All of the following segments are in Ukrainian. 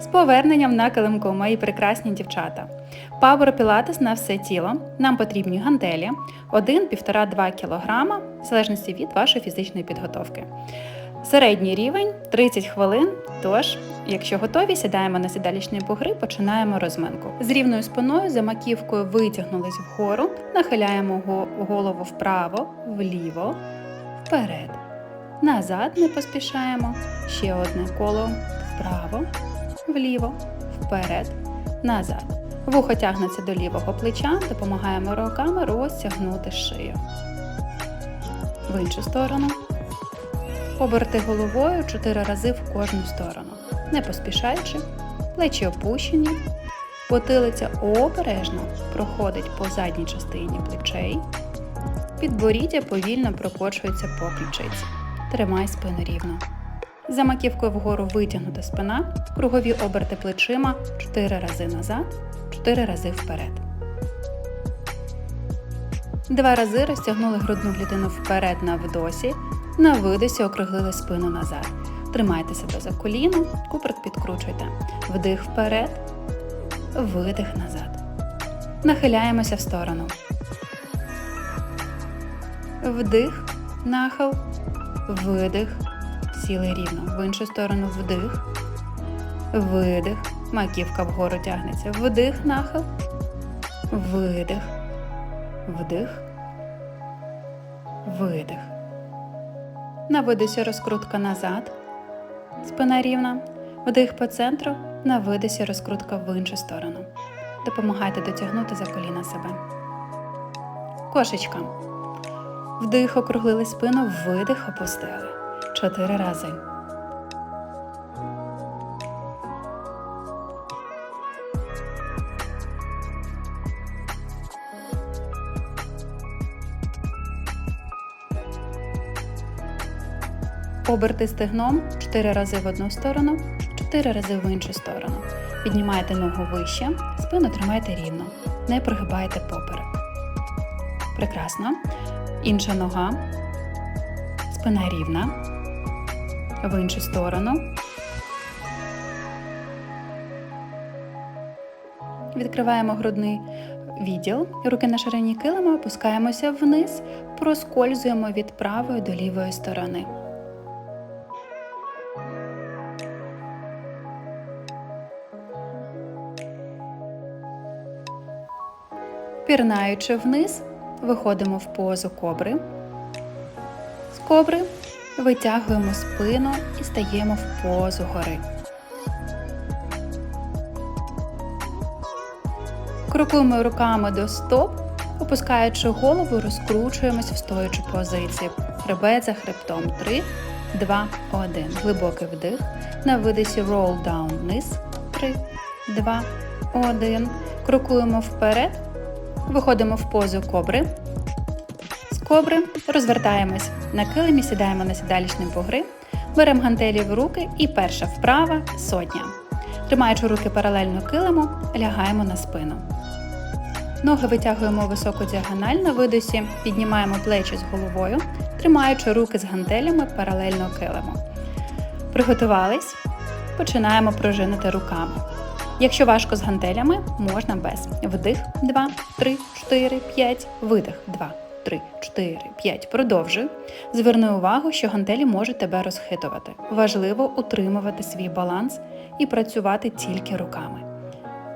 З поверненням на килимку, мої прекрасні дівчата. Power Pilates на все тіло. Нам потрібні гантелі 1-1,5-2 кг, в залежності від вашої фізичної підготовки. Середній рівень 30 хвилин. Тож, якщо готові, сідаємо на сідалічні бугри, починаємо розминку. З рівною спиною за маківкою витягнулись вгору, нахиляємо голову вправо, вліво, вперед. Назад не поспішаємо. Ще одне коло вправо, вліво, вперед, назад. Вухо тягнеться до лівого плеча, допомагаємо руками розтягнути шию. В іншу сторону. Оберти головою 4 рази в кожну сторону, не поспішаючи, плечі опущені, потилиця обережно проходить по задній частині плечей, підборіддя повільно прокочується по ключиці. Тримай спину рівно. За маківкою вгору витягнута спина, кругові оберти плечима 4 рази назад, 4 рази вперед. Два рази розтягнули грудну клітину вперед на вдосі, на видосі округлили спину назад. Тримайте себе за коліно, куприк підкручуйте. Вдих вперед, видих назад. Нахиляємося в сторону. Вдих, нахил, видих, сіли рівно. В іншу сторону вдих, видих, маківка вгору тягнеться. Вдих, нахил, видих, вдих, видих. На видосі розкрутка назад. Спина рівна. Вдих по центру. На видосі розкрутка в іншу сторону. Допомагайте дотягнути за коліна себе. Кошечка. Вдих округлили спину, видих опустили. Чотири рази. Оберти стегном 4 рази в одну сторону, 4 рази в іншу сторону. Піднімайте ногу вище, спину тримайте рівно. Не прогибайте поперек. Прекрасно. Інша нога. Спина рівна. В іншу сторону. Відкриваємо грудний відділ. Руки на ширині килима, опускаємося вниз, проскользуємо від правої до лівої сторони. Пірнаючи вниз, виходимо в позу кобри. З кобри витягуємо спину і стаємо в позу гори. Крокуємо руками до стоп, опускаючи голову, розкручуємось в стоячу позицію. Хребет за хребтом. 3, 2, 1. Глибокий вдих. На видисі roll down вниз. 3, 2, 1. Крокуємо вперед. Виходимо в позу кобри. Кобри розвертаємось на килимі, сідаємо на сідалічні бугри, беремо гантелі в руки і перша вправа сотня. Тримаючи руки паралельно килиму, лягаємо на спину. Ноги витягуємо високо діагональ на видосі, піднімаємо плечі з головою, тримаючи руки з гантелями паралельно килиму. Приготувались? Починаємо пружинити руками. Якщо важко з гантелями, можна без. Вдих 2, 3, 4, 5, видих 2, 3, 4, 5. Продовжуй. Зверни увагу, що гантелі можуть тебе розхитувати. Важливо утримувати свій баланс і працювати тільки руками.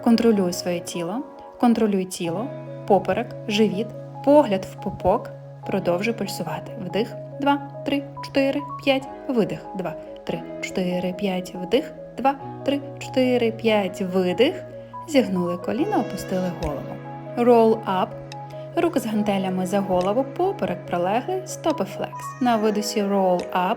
Контролюй своє тіло, контролюй тіло, поперек, живіт, погляд в пупок. Продовжуй пульсувати. Вдих 2, 3, 4, 5, видих 2, 3, 4, 5, вдих 2, 3, 4, 5, видих. Зігнули коліна, опустили голову. Roll up. Руки з гантелями за голову, поперек пролегли, стопи флекс. На видосі roll up.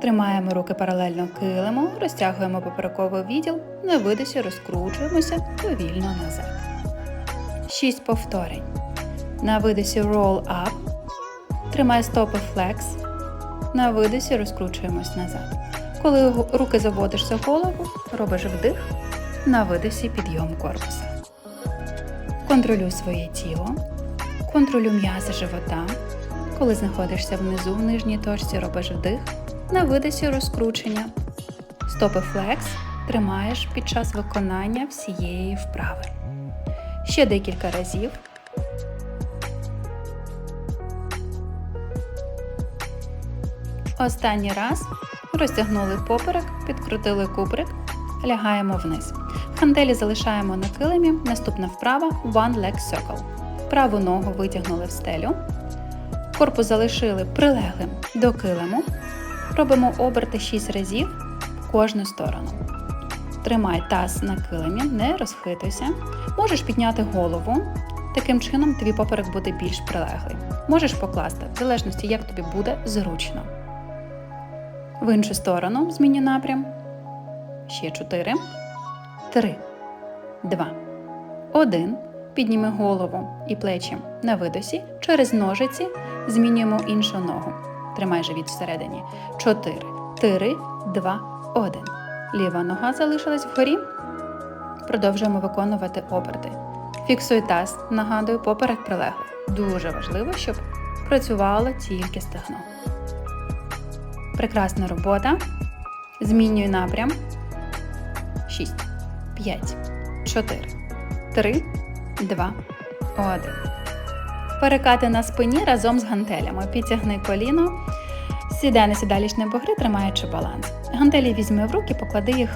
Тримаємо руки паралельно килиму, розтягуємо поперековий відділ, на видосі розкручуємося повільно назад. 6 повторень. На видосі roll up. Тримай стопи флекс. На видосі розкручуємось назад. Коли руки заводиш за голову, робиш вдих, на видосі підйом корпуса. Контролюй своє тіло, контролюй м'язи живота. Коли знаходишся внизу в нижній точці, робиш вдих, на видосі розкручення. Стопи флекс, тримаєш під час виконання всієї вправи. Ще декілька разів. Останній раз розтягнули поперек, підкрутили куприк, лягаємо вниз. Хантелі залишаємо на килимі. Наступна вправа One Leg Circle. Праву ногу витягнули в стелю. Корпус залишили прилеглим до килиму. Робимо оберти 6 разів в кожну сторону. Тримай таз на килимі, не розхитуйся. Можеш підняти голову. Таким чином твій поперек буде більш прилеглий. Можеш покласти, в залежності, як тобі буде зручно. В іншу сторону зміню напрям. Ще 4. 3, 2, 1. Підніми голову і плечі на видосі. Через ножиці змінюємо іншу ногу. Тримай живіт всередині. 4, 3, 2, 1. Ліва нога залишилась вгорі. Продовжуємо виконувати оберти. Фіксуй таз, нагадую, поперек прилеглий. Дуже важливо, щоб працювало тільки стегно. Прекрасна робота. Змінюй напрям. 6, 5, 4, 3, 2, 1. Перекати на спині разом з гантелями. Підтягни коліно. Сідай на сідалічне богри, тримаючи баланс. Гантелі візьми в руки, поклади їх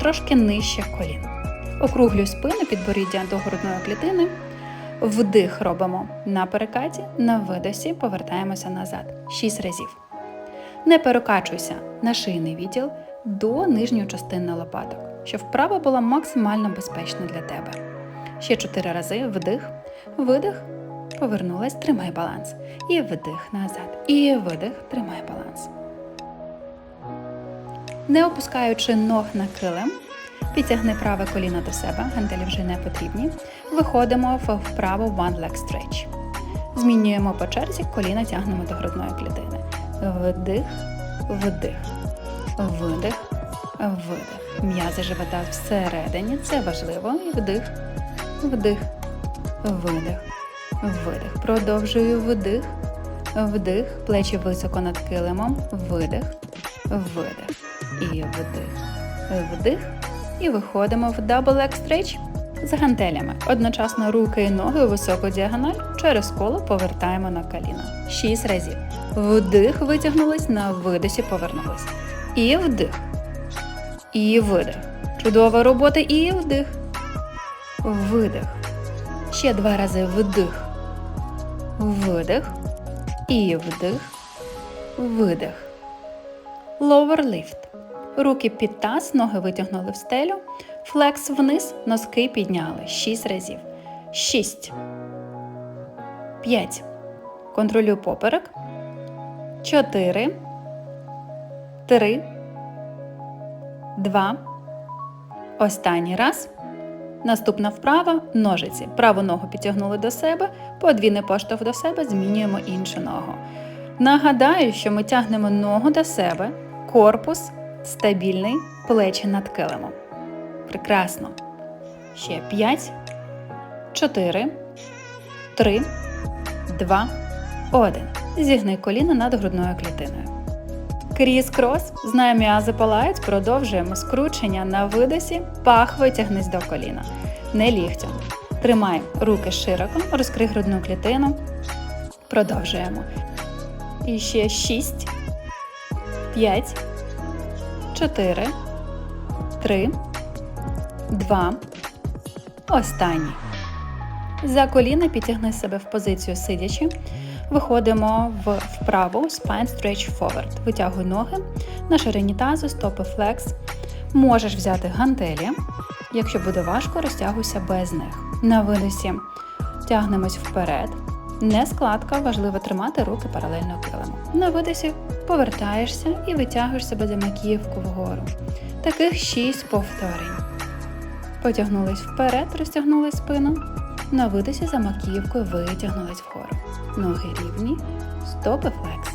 трошки нижче колін. Округлюй спину підборіддя до грудної клітини. Вдих робимо на перекаті, на видосі повертаємося назад. 6 разів. Не перекачуйся на шийний відділ до нижньої частини лопаток, щоб вправа була максимально безпечна для тебе. Ще 4 рази вдих, видих, повернулась, тримай баланс. І вдих назад. І видих, тримай баланс. Не опускаючи ног на килим, підтягни праве коліно до себе, гантелі вже не потрібні. Виходимо в вправу One Leg Stretch. Змінюємо по черзі, коліна тягнемо до грудної клітини. Вдих, вдих, видих, видих. М'язи живота всередині, це важливо. І вдих, вдих, видих, видих. Продовжую вдих, вдих, плечі високо над килимом, видих, видих. І вдих, вдих. І виходимо в Double Leg Stretch з гантелями. Одночасно руки і ноги у високу діагональ через коло повертаємо на коліна. Шість разів. Вдих витягнулись, на видосі повернулись. І вдих. І видих. Чудова робота. І вдих. Видих. Ще два рази вдих. Видих. І вдих. Видих. Lower lift. Руки під таз, ноги витягнули в стелю. Флекс вниз, носки підняли. Шість разів. Шість. П'ять. Контролюй поперек. Чотири. Три. Два. Останній раз. Наступна вправа ножиці. Праву ногу підтягнули до себе, подвійний поштовх до себе, змінюємо іншу ногу. Нагадаю, що ми тягнемо ногу до себе, корпус стабільний, плечі над килимом. Прекрасно. Ще 5, 4, 3, 2, 1. Зігни коліна над грудною клітиною. Кріс крос, знає м'язи палають, продовжуємо скручення на видосі, пах витягнись до коліна. Не ліктем. Тримай руки широко, розкрий грудну клітину. Продовжуємо. І ще 6, 5, 4, 3, 2. Останній. За коліна підтягни себе в позицію сидячи. Виходимо в вправу Spine Stretch Forward. Витягуй ноги на ширині тазу, стопи флекс. Можеш взяти гантелі. Якщо буде важко, розтягуйся без них. На видосі тягнемось вперед. Не складка, важливо тримати руки паралельно килиму. На видосі повертаєшся і витягуєш себе за макіївку вгору. Таких 6 повторень. Потягнулись вперед, розтягнули спину. На видосі за макіївкою витягнулись вгору. Ноги рівні, стопи флекс.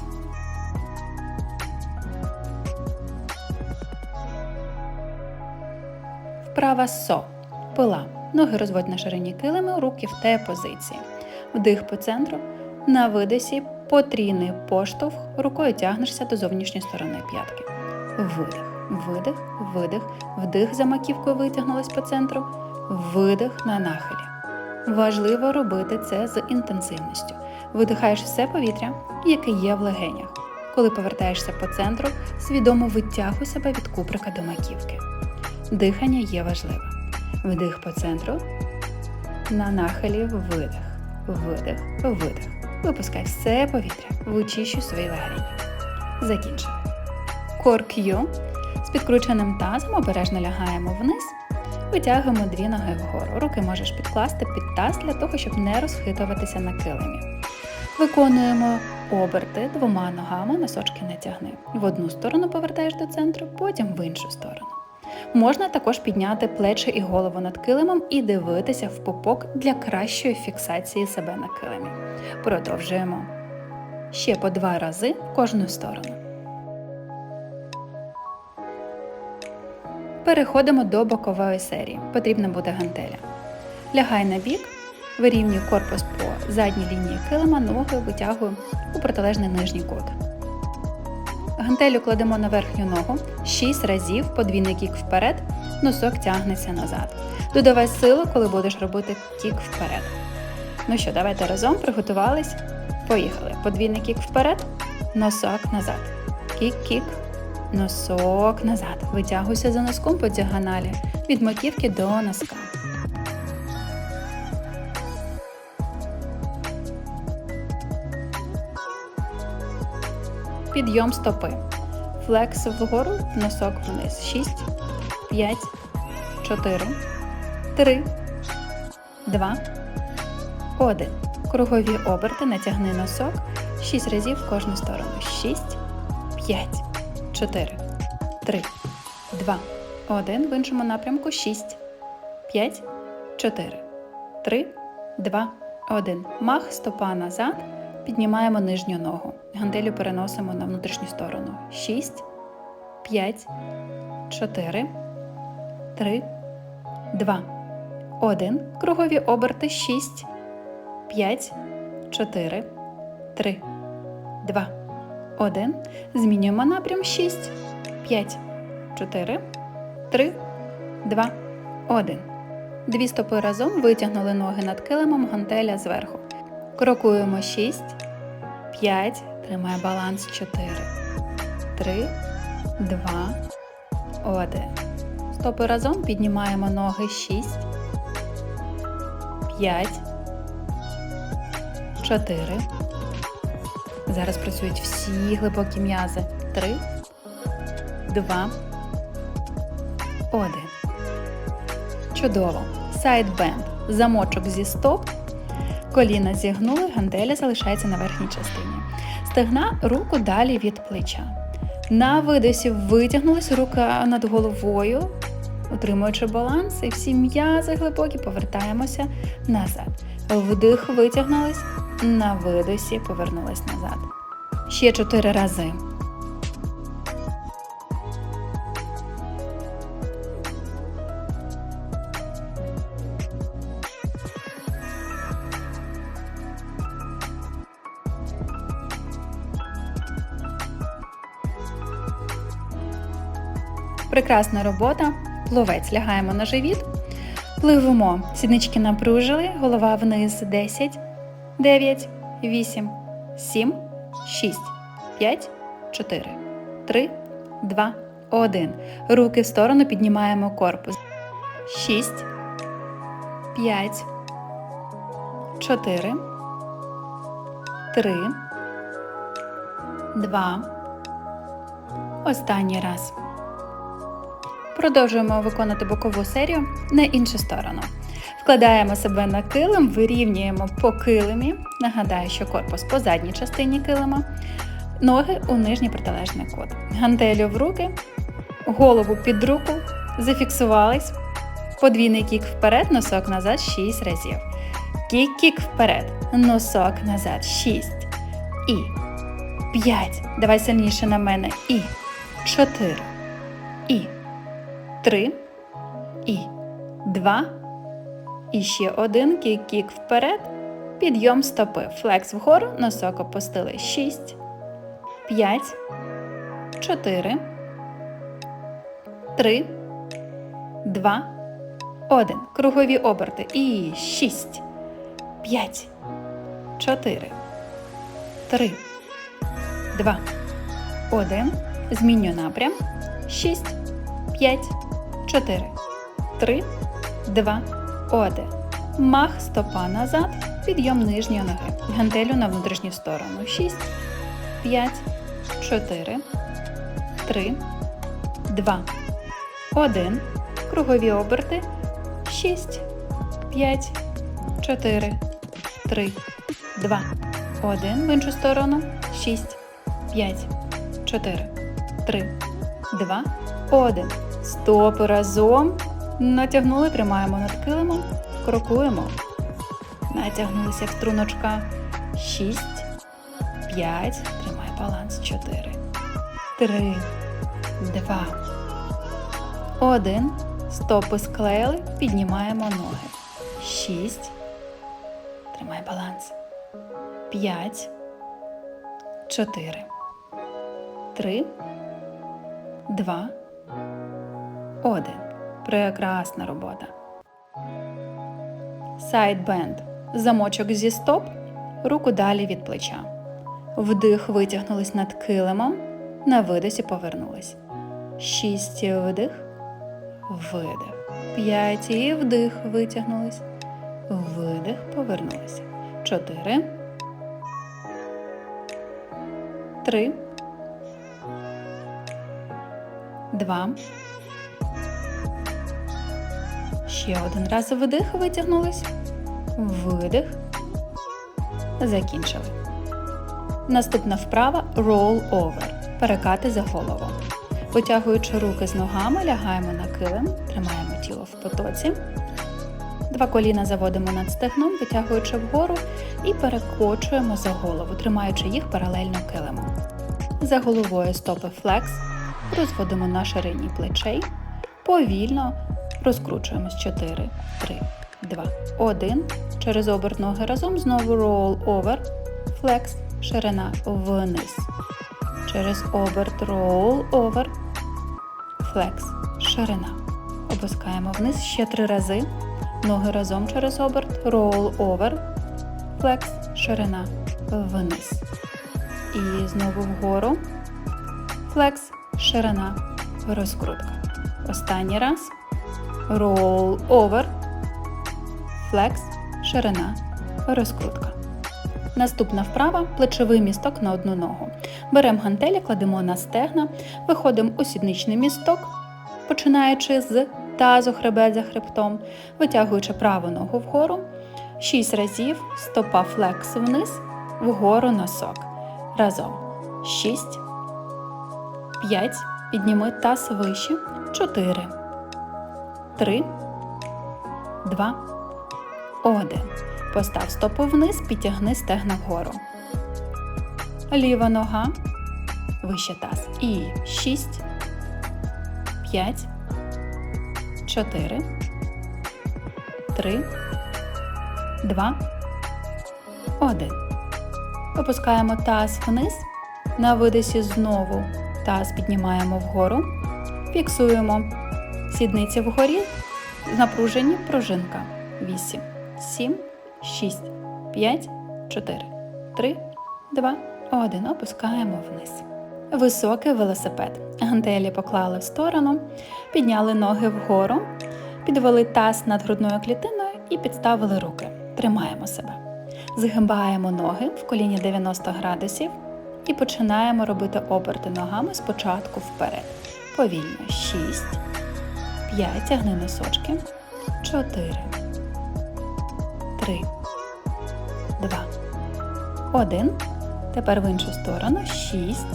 Вправа со. Пила. Ноги розводь на ширині килими, руки в Т позиції. Вдих по центру. На видосі потрійний поштовх. Рукою тягнешся до зовнішньої сторони п'ятки. Видих. видих, видих, вдих за маківкою витягнулась по центру, видих на нахилі. Важливо робити це з інтенсивністю. Видихаєш все повітря, яке є в легенях. Коли повертаєшся по центру, свідомо витягуй себе від куприка до маківки. Дихання є важливе. Вдих по центру, на нахилі видих, видих, видих. Випускай все повітря, вичищуй свої легені. Закінчили. Core Q. З підкрученим тазом обережно лягаємо вниз, витягуємо дві ноги вгору. Руки можеш підкласти під таз для того, щоб не розхитуватися на килимі. Виконуємо оберти двома ногами, носочки не тягни. В одну сторону повертаєш до центру, потім в іншу сторону. Можна також підняти плечі і голову над килимом і дивитися в пупок для кращої фіксації себе на килимі. Продовжуємо. Ще по два рази в кожну сторону. Переходимо до бокової серії. Потрібна буде гантеля. Лягай на бік, вирівнюй корпус по задній лінії килима, ноги витягую у протилежний нижній кут. Гантелю кладемо на верхню ногу 6 разів, подвійний кік вперед, носок тягнеться назад. Додавай силу, коли будеш робити кік вперед. Ну що, давайте разом приготувались. Поїхали. Подвійний кік вперед, носок назад. Кік-кік, носок назад. Витягуйся за носком по діагоналі від маківки до носка. Підйом стопи. Флекс вгору, носок вниз. 6, 5, 4, 3, 2, 1. Кругові оберти натягни носок 6 разів в кожну сторону. 6, 5, 4, 3, 2, 1. В іншому напрямку 6, 5, 4, 3, 2, 1. Мах стопа назад. Піднімаємо нижню ногу. Гантелю переносимо на внутрішню сторону. 6, 5, 4, 3, 2, 1. Кругові оберти 6, 5, 4, 3, 2, 1. Змінюємо напрям 6, 5, 4, 3, 2, 1. Дві стопи разом витягнули ноги над килимом гантеля зверху. Крокуємо 6, 5, тримай баланс 4, 3, 2, 1. Стопи разом піднімаємо ноги 6, 5, 4. Зараз працюють всі глибокі м'язи. 3, 2, 1. Чудово. Сайдбенд. Замочок зі стоп. Коліна зігнули, гантеля залишається на верхній частині. Стегна руку далі від плеча. На видосі витягнулась рука над головою, утримуючи баланс, і всі м'язи глибокі повертаємося назад. Вдих витягнулись, на видосі повернулись назад. Ще чотири рази. Прекрасна робота. Пловець лягаємо на живіт. Пливемо. Сіднички напружили, голова вниз. 10, 9, 8, 7, 6, 5, 4, 3, 2, 1. Руки в сторону. Піднімаємо корпус. 6, 5, 4, 3, 2. Останній раз. Продовжуємо виконувати бокову серію на іншу сторону. Вкладаємо себе на килим, вирівнюємо по килимі. Нагадаю, що корпус по задній частині килима, ноги у нижній протилежний кут. Гантелю в руки, голову під руку, зафіксувались. Подвійний кік вперед, носок назад 6 разів. Кік-кік вперед, носок назад 6. І 5. Давай сильніше на мене. І 4. І Три. І два. І ще один кік-кік вперед. Підйом стопи. Флекс вгору. Носок опустили. Шість. П'ять. Чотири. три, два, один. Кругові оберти. І шість, п'ять, чотири, три, два, один. Змінюю напрям. Шість, п'ять, чотири, три, два, один. Мах стопа назад. Підйом нижньої ноги. Гантелю на внутрішню сторону. Шість, п'ять, чотири, три, два, один. Кругові оберти. Шість, п'ять, чотири, три, два, один. В іншу сторону. Шість, п'ять, чотири, три, два, один. Стопи разом. Натягнули, тримаємо над килимом. Крокуємо. Натягнулися в струночка. Шість, п'ять. Тримай баланс. Чотири, три, два, один. Стопи склеїли, піднімаємо ноги. Шість. Тримай баланс. П'ять. Чотири. Три. Два. Один. Прекрасна робота. Сайдбенд. Замочок зі стоп. Руку далі від плеча. Вдих витягнулись над килимом. На видосі повернулись. Шість вдих. Видих. П'ять і вдих витягнулись. Видих, повернулися. Чотири. Три. Два. Ще один раз вдих, витягнулись. Видих. Закінчили. Наступна вправа roll over. Перекати за голову. Витягуючи руки з ногами, лягаємо на килим, тримаємо тіло в потоці. Два коліна заводимо над стегном, витягуючи вгору і перекочуємо за голову, тримаючи їх паралельно килиму. За головою стопи флекс, розводимо на ширині плечей, повільно розкручуємось 4, 3, 2, 1. Через оберт ноги разом знову roll over, флекс, ширина вниз. Через оберт roll over, флекс, ширина. Опускаємо вниз ще три рази. Ноги разом через оберт, roll over, флекс, ширина вниз. І знову вгору. Флекс, ширина, розкрутка. Останній раз. Roll over, флекс, ширина, розкрутка. Наступна вправа плечовий місток на одну ногу. Беремо гантелі, кладемо на стегна, виходимо у сідничний місток, починаючи з тазу хребет за хребтом, витягуючи праву ногу вгору. 6 разів стопа флекс вниз, вгору носок. Разом. 6, 5. Підніми таз вище. 4, 3, 2, 1. Постав стопу вниз, підтягни стегна вгору. Ліва нога. Вище таз. І 6, 5, 4, 3, 2, 1. Опускаємо таз вниз. На видосі знову таз піднімаємо вгору. Фіксуємо сідниці вгорі. Напружені пружинка. 8, 7, 6, 5, 4, 3, 2, 1. Опускаємо вниз. Високий велосипед. Гантелі поклали в сторону, підняли ноги вгору, підвели таз над грудною клітиною і підставили руки. Тримаємо себе. Згибаємо ноги в коліні 90 градусів і починаємо робити оберти ногами спочатку вперед. Повільно. 6, 5, тягни носочки, 4, 3, 2, 1. Тепер в іншу сторону. 6,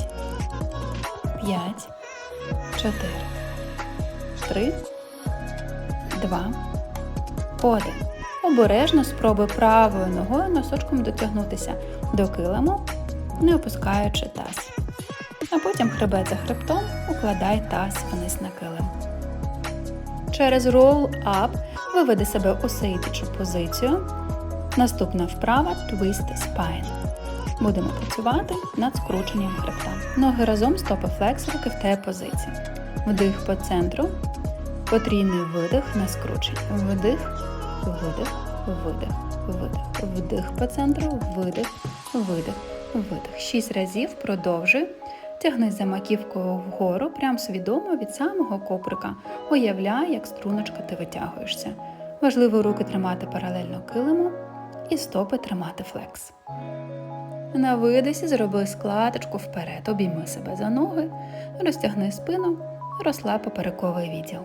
5, 4, 3, 2, 1. Обережно спробуй правою ногою носочком дотягнутися до килиму, не опускаючи таз. А потім хребет за хребтом укладай таз вниз на килим. Через roll up виведи себе у сидячу позицію. Наступна вправа twist spine. Будемо працювати над скрученням хребта. Ноги разом, стопи флекс, руки в те позиції. Вдих по центру. Потрійний видих на скручення. Вдих, видих, видих, видих. Вдих по центру, видих, видих, видих. Шість разів продовжуй. Тягнись за маківкою вгору, прям свідомо від самого коприка. Уявляй, як струночка ти витягуєшся. Важливо руки тримати паралельно килиму і стопи тримати флекс. На видисі зроби складочку вперед, обійми себе за ноги, розтягни спину, розслаб поперековий відділ.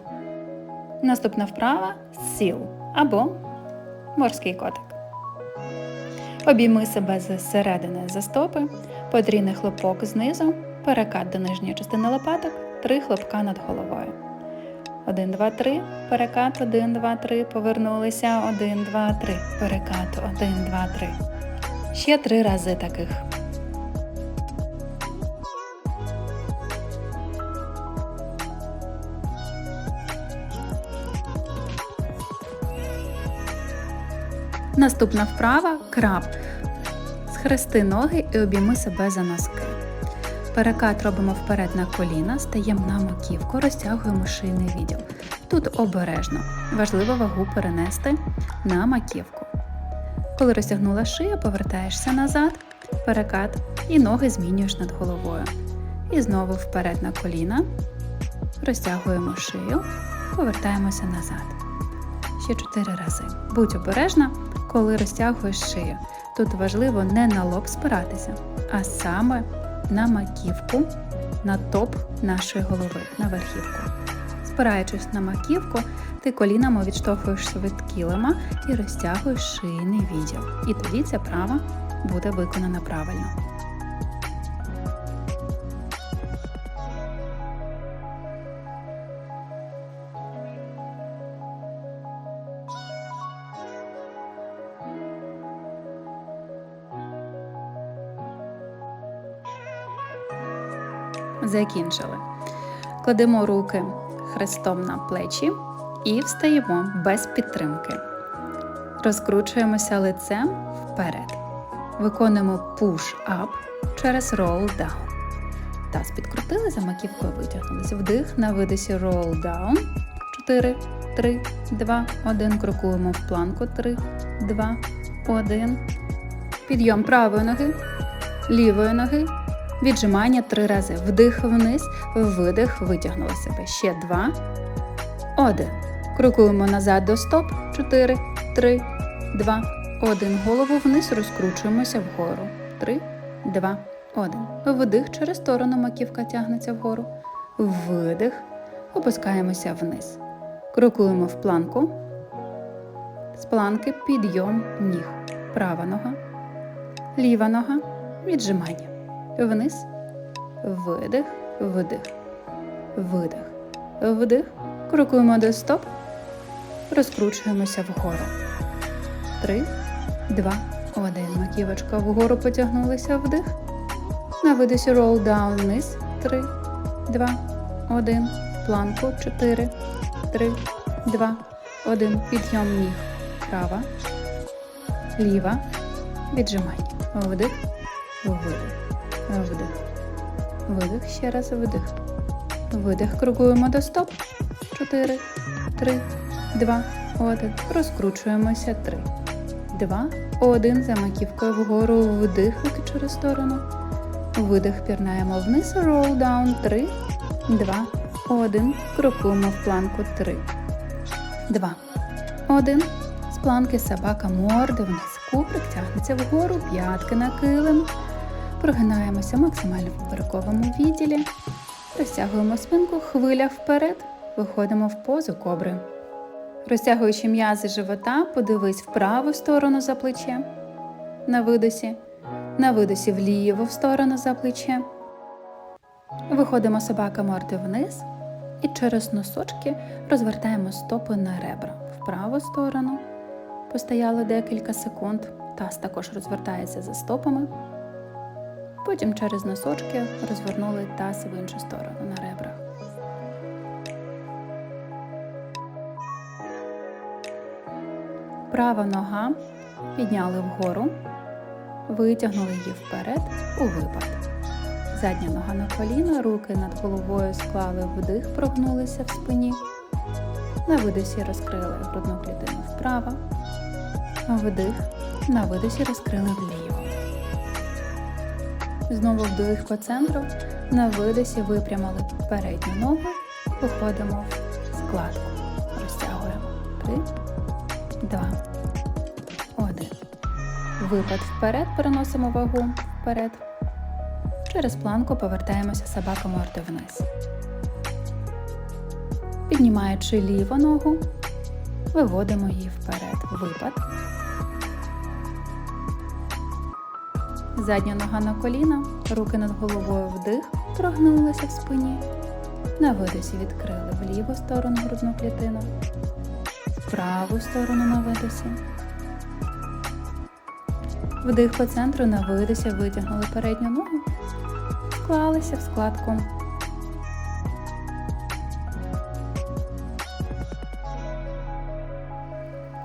Наступна вправа сіл або морський котик. Обійми себе зсередини за стопи, потрійний хлопок знизу, перекат до нижньої частини лопаток, три хлопка над головою. Один, два, три, перекат, один, два, три, повернулися, один, два, три, перекат, один, два, три. Ще три рази таких. Наступна вправа краб. Схрести ноги і обійми себе за носки. Перекат робимо вперед на коліна, стаємо на маківку, розтягуємо шийний відділ. Тут обережно. Важливо вагу перенести на маківку. Коли розтягнула шию, повертаєшся назад, перекат і ноги змінюєш над головою. І знову вперед на коліна. Розтягуємо шию, повертаємося назад. Ще чотири рази. Будь обережна, коли розтягуєш шию. Тут важливо не на лоб спиратися, а саме на маківку, на топ нашої голови, на верхівку. Спираючись на маківку, ти колінами відштовхуєшся від кілема і розтягуєш шийний відділ. І тоді ця права буде виконана правильно. Закінчили. Кладемо руки хрестом на плечі і встаємо без підтримки. Розкручуємося лицем вперед. Виконуємо push-up через roll down. Таз підкрутили, за маківкою витягнулися. Вдих на видисі roll down. 4, 3, 2, 1. Крокуємо в планку. 3, 2, 1. Підйом правої ноги, лівої ноги. Віджимання три рази. Вдих вниз, видих, витягнули себе. Ще два. Один. Крокуємо назад до стоп. Чотири, три, два, один. Голову вниз розкручуємося вгору. Три, два, один. Вдих через сторону маківка тягнеться вгору. Видих. Опускаємося вниз. Крокуємо в планку. З планки підйом ніг. Права нога. Ліва нога. Віджимання вниз, видих, вдих, видих, вдих. Крокуємо до стоп, розкручуємося вгору. Три, два, один. Маківочка вгору потягнулися вдих. На видисі down вниз. Три, два, один. Планку. Чотири, три, два, один. Підйом ніг. Права, ліва, віджимання. Вдих, видих. Вдих. Видих. Ще раз видих. Видих. Крокуємо до стоп. 4, 3, 2, 1. Розкручуємося. 3, 2, 1. За маківкою вгору. Вдих. Руки через сторону. Видих. Пірнаємо вниз. Roll down. 3, 2, 1. Крокуємо в планку. 3, 2, 1. З планки собака морди вниз. Куприк тягнеться вгору. П'ятки на килим. Прогинаємося максимально в поперековому відділі, розтягуємо спинку, хвиля вперед, виходимо в позу кобри. Розтягуючи м'язи живота, подивись в праву сторону за плече, на видосі, на видосі в сторону за плече. Виходимо собака морди вниз і через носочки розвертаємо стопи на ребра в праву сторону. Постояли декілька секунд, таз також розвертається за стопами. Потім через носочки розвернули таз в іншу сторону на ребрах. Права нога підняли вгору, витягнули її вперед у випад. Задня нога на коліна, руки над головою склали вдих, прогнулися в спині. На видосі розкрили грудну клітину вправо. Вдих. На видосі розкрили вліво. Знову вдих по центру. На видосі випрямили передню ногу. Виходимо в складку. Розтягуємо. Три, два, один. Випад вперед. Переносимо вагу вперед. Через планку повертаємося собака морди вниз. Піднімаючи ліву ногу, виводимо її вперед. Випад. Задня нога на коліна, руки над головою вдих, прогнулися в спині. На видосі відкрили в ліву сторону грудну клітину, в праву сторону на видосі. Вдих по центру на видосі витягнули передню ногу, вклалися в складку.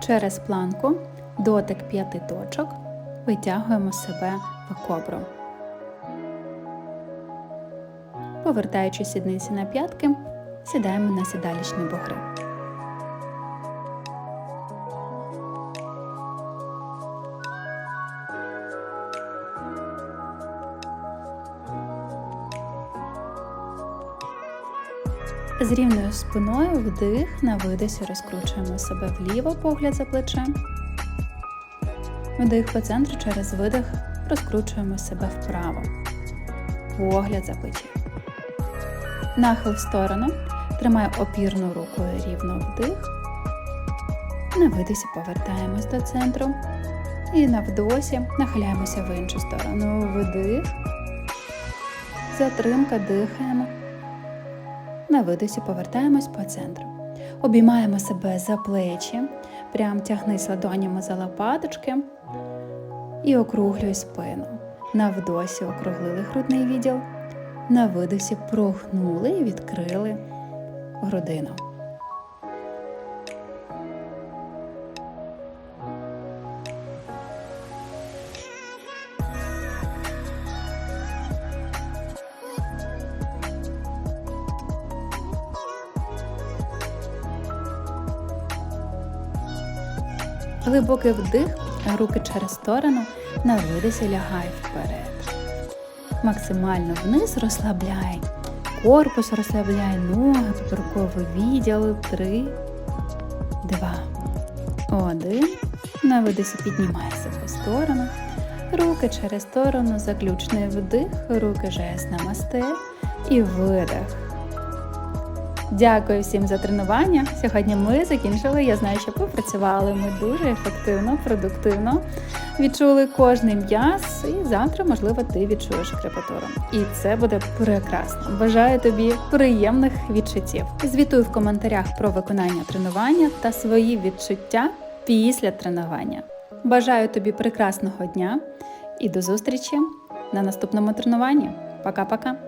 Через планку дотик п'яти точок витягуємо себе в кобру. Повертаючи сідниці на п'ятки, сідаємо на сідалічні бугри. З рівною спиною вдих на видосі розкручуємо себе вліво, погляд за плечем. Вдих по центру через видих розкручуємо себе вправо. Погляд за плечі. Нахил в сторону. Тримаю опірну рукою рівно вдих. На видосі повертаємось до центру. І на вдосі нахиляємося в іншу сторону. Вдих. Затримка дихаємо. На видосі повертаємось по центру. Обіймаємо себе за плечі. Прям тягнись ладонями за лопаточки і округлюй спину. На вдосі округлили грудний відділ, на видосі прогнули і відкрили грудину. Глибокий вдих, руки через сторону, на видисі лягай вперед. Максимально вниз розслабляй. Корпус розслабляй, ноги, поперековий відділ. Три, два, один. На видисі піднімай себе в сторону. Руки через сторону, заключний вдих, руки жест намасте і видих. Дякую всім за тренування. Сьогодні ми закінчили. Я знаю, що попрацювали ми дуже ефективно, продуктивно. Відчули кожний м'яз, і завтра, можливо, ти відчуєш крепатуру. І це буде прекрасно. Бажаю тобі приємних відчуттів. Звітуй в коментарях про виконання тренування та свої відчуття після тренування. Бажаю тобі прекрасного дня і до зустрічі на наступному тренуванні. Пока-пока!